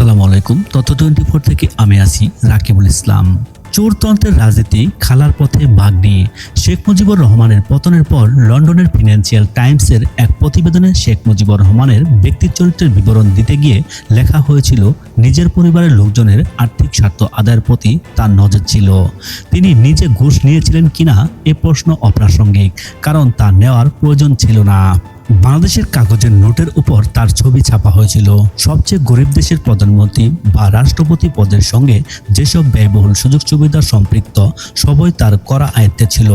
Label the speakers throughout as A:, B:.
A: আসসালামু আলাইকুম। তথ্য টোয়েন্টি ফোর থেকে আমি আছি রাকিবুল ইসলাম। চোরতন্ত্রের রাজনীতি, খালার পথে ভাগ নিয়ে। শেখ মুজিবুর রহমানের পতনের পর লন্ডনের ফিনান্সিয়াল টাইমসের এক প্রতিবেদনে শেখ মুজিবুর রহমানের ব্যক্তি চরিত্রের বিবরণ দিতে গিয়ে লেখা হয়েছিল, নিজের পরিবারের লোকজনের আর্থিক স্বার্থ আদায়ের প্রতি তার নজর ছিল। তিনি নিজে ঘুষ নিয়েছিলেন কিনা, এ প্রশ্ন অপ্রাসঙ্গিক, কারণ তা নেওয়ার প্রয়োজন ছিল না। বাংলাদেশের কাগজের নোটের উপর তার ছবি ছাপা হয়েছিল। সবচেয়ে গরিব দেশের প্রধানমন্ত্রী বা রাষ্ট্রপতি পদের সঙ্গে যেসব ব্যয়বহুল সুযোগ সুবিধা সম্পৃক্ত, সবই তার করা আয়ত্তে ছিল।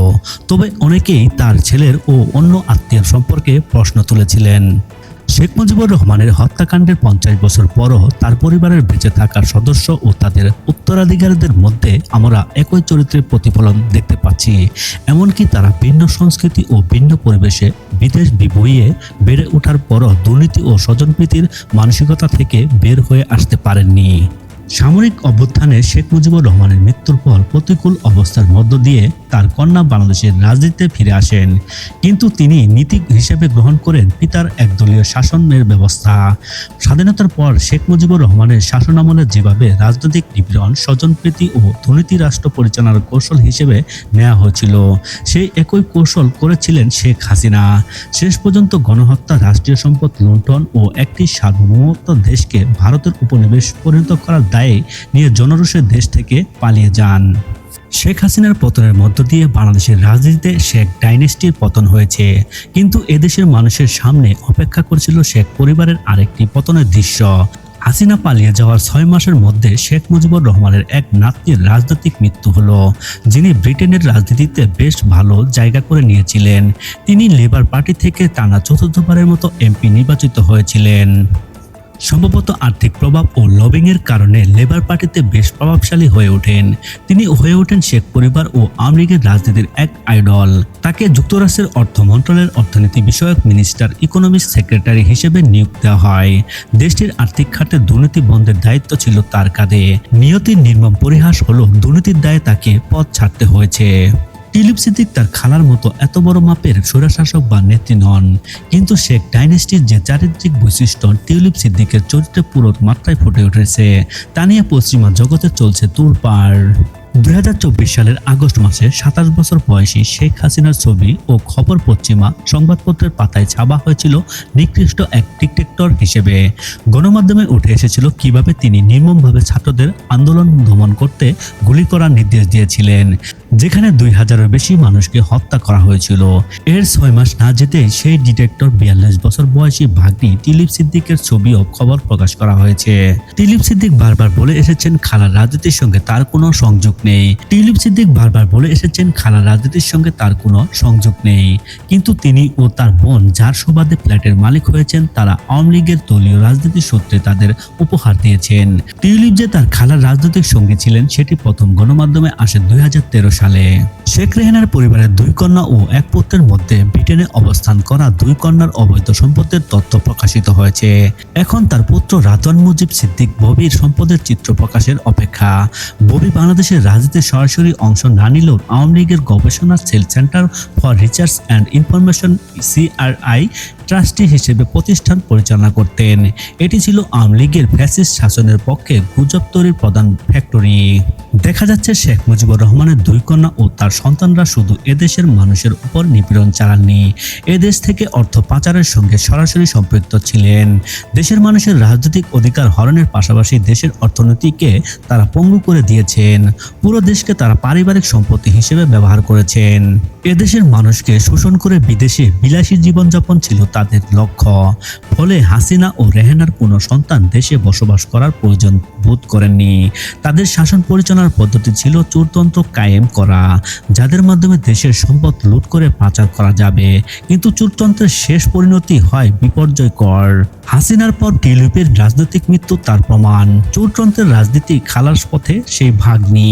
A: তবে অনেকেই তার ছেলের ও অন্য আত্মীয় সম্পর্কে প্রশ্ন তুলেছিলেন। শেখ মুজিবুর রহমানের হত্যাকাণ্ডের পঞ্চাশ বছর পরও তার পরিবারের বেঁচে থাকার সদস্য ও তাদের উত্তরাধিকারীদের মধ্যে আমরা একই চরিত্রের প্রতিফলন দেখতে পাচ্ছি। এমনকি তারা ভিন্ন সংস্কৃতি ও ভিন্ন পরিবেশে বিদেশ বিবইয়ে বেড়ে ওঠার পরও দুর্নীতি ও স্বজনপ্রীতির মানসিকতা থেকে বের হয়ে আসতে পারেননি। সামরিক অভ্যুত্থানে শেখ মুজিবুর রহমানের মৃত্যুর পর প্রতিকূল অবস্থার মধ্য দিয়ে তার কন্যা বাংলাদেশের রাজনীতিতে ফিরে আসেন। কিন্তু তিনি নীতি হিসেবে গ্রহণ করেন পিতার একদলীয় শাসনের ব্যবস্থা। স্বাধীনতার পর শেখ মুজিবুর রহমানের শাসনামলে যেভাবে রাজনৈতিক নিপীড়ন স্বজনপ্রীতি ও দুর্নীতি রাষ্ট্র পরিচালনার কৌশল হিসেবে নেওয়া হয়েছিল, সেই একই কৌশল করেছিলেন শেখ হাসিনা। শেষ পর্যন্ত গণহত্যা, রাষ্ট্রীয় সম্পদ লুণ্ঠন ও একটি সার্বভৌমত্ব দেশকে ভারতের উপনিবেশ পরিণত করার দায়ে নিয়ে জনরোষের দেশ থেকে পালিয়ে যান। শেখ হাসিনার পতনের মধ্য দিয়ে বাংলাদেশের রাজনীতিতে শেখ ডাইনেস্টির পতন হয়েছে। কিন্তু এদেশের মানুষের সামনে অপেক্ষা করছিল শেখ পরিবারের আরেকটি পতনের দৃশ্য। হাসিনা পালিয়ে যাওয়ার ছয় মাসের মধ্যে শেখ মুজিবুর রহমানের এক নাতনির রাজনৈতিক মৃত্যু হলো, যিনি ব্রিটেনের রাজনীতিতে বেশ ভালো জায়গা করে নিয়েছিলেন। তিনি লেবার পার্টি থেকে টানা চতুর্থবারের মতো এমপি নির্বাচিত হয়েছিলেন। সম্ভবত আর্থিক প্রভাব ও লবিংয়ের কারণে লেবার পার্টিতে বেশ প্রভাবশালী হয়ে ওঠেন। তিনি হয়ে ওঠেন শেখ পরিবার ও লীগের রাজনীতির এক আইডল। তাকে যুক্তরাষ্ট্রের অর্থ মন্ত্রণালয়ের অর্থনীতি বিষয়ক মিনিস্টার ইকোনমিক সেক্রেটারি হিসেবে নিয়োগ দেওয়া হয়। দেশটির আর্থিক খাতে দুর্নীতি বন্ধের দায়িত্ব ছিল তার কাঁধে। নিয়তির নির্মম পরিহাস হলো দুর্নীতির দায়ে তাকে পদ ছাড়তে হয়েছে। টিলিপ সিদ্দিক তার খালার মতো এত বড় মাপের স্বৈরশাসক বা নেত্রী নন। কিন্তু শেখ ডাইনেস্টির যে চারিত্রিক বৈশিষ্ট্য টিউলিপ সিদ্দিকের চরিত্রে পুরো মাত্রায় ফুটে উঠেছে। তা নিয়ে পশ্চিমা জগতে চলছে তুলপাড় দুই সালের আগস্ট মাসে সাতাশ বছর বয়সী শেখ হাসিনার ছবি ও খবর পশ্চিমা সংবাদপত্রের পাতায় ছাপা হয়েছিল নিকৃষ্ট এক ডিটেক্টর হিসেবে। গণমাধ্যমে উঠে এসেছিল কীভাবে তিনি নির্মমভাবে ছাত্রদের আন্দোলন দমন করতে গুলি করার নির্দেশ দিয়েছিলেন। যেখানে দুই হাজারের বেশি মানুষকে হত্যা করা হয়েছিল। এর ছয় মাস না যেতে সেই ডিটেক্টর বিয়াল্লিশ বছর বয়সী ভাগ্নি টিলিপ সিদ্দিকের ছবি ও খবর প্রকাশ করা হয়েছে। টিলিপ সিদ্দিক বারবার বলে এসেছেন খালার রাজনীতির সঙ্গে তার কোনো সংযোগ নেই। টিলিপ সিদ্দিক বারবার বলে এসেছেন খালার রাজনীতির সঙ্গে তার কোনো সংযোগ নেই। কিন্তু তিনি ও তার বোন যার সুবাদে ফ্ল্যাটের মালিক হয়েছেন, তারা আওয়ামী লীগের দলীয় রাজনীতির সূত্রে তাদের উপহার দিয়েছেন। টিউলিপ যে তার খালার রাজনৈতিক সঙ্গী ছিলেন, সেটি প্রথম গণমাধ্যমে আসে দুই সালে। শেখ রেহানার পরিবারের দুই কন্যা ও এক পুত্রের মধ্যে ব্রিটেনে অবস্থান করা দুই কন্যার অবৈধ সম্পদের তথ্য প্রকাশিত হয়েছে। এখন তার পুত্র রাতন মুজিব সিদ্দিক ববির সম্পদের চিত্র প্রকাশের অপেক্ষা। ববি বাংলাদেশের রাজনীতিতে সরাসরি অংশ না নিলেও আওয়ামী লীগের গবেষণা cell centre for research and information, CRI, trustee হিসেবে প্রতিষ্ঠান পরিচালনা করতেন। এটি ছিল আওয়ামী লীগের ফ্যাসিস্ট শাসনের পক্ষে গুজব তৈরির প্রধান ফ্যাক্টরি। দেখা যাচ্ছে শেখ মুজিবুর রহমানের দুই কন্যা ও তার সন্তানরা শুধু এদেশের মানুষের উপর নিপীড়ন চালাননি। এদেশ থেকে অর্থ পাচারের সঙ্গে সরাসরি সম্পৃক্ত ছিলেন। দেশের মানুষের রাজনৈতিক অধিকার হরণের পাশাপাশি দেশের অর্থনীতিকে তারা পঙ্গু করে দিয়েছেন। পুরো দেশকে তারা পারিবারিক সম্পত্তি হিসেবে ব্যবহার করেছেন। এদেশের মানুষকে শোষণ করে বিদেশে বিলাসী জীবনযাপন ছিল তাদের লক্ষ্য। ফলে হাসিনা ও রেহেনার কোনো সন্তান দেশে বসবাস করার প্রয়োজন বোধ করেননি। তাদের শাসন পরিচালনার পদ্ধতি ছিল চোরতন্ত্র কায়েম করা, যাদের মাধ্যমে দেশের সম্পদ লুট করে পাচার করা যাবে। কিন্তু চোরতন্ত্রের শেষ পরিণতি হয় বিপর্যয়কর। হাসিনার পর টিলিপের রাজনৈতিক মৃত্যু তার প্রমাণ। চোরতন্ত্রের রাজনীতি খালাস পথে সেই ভাগ্নি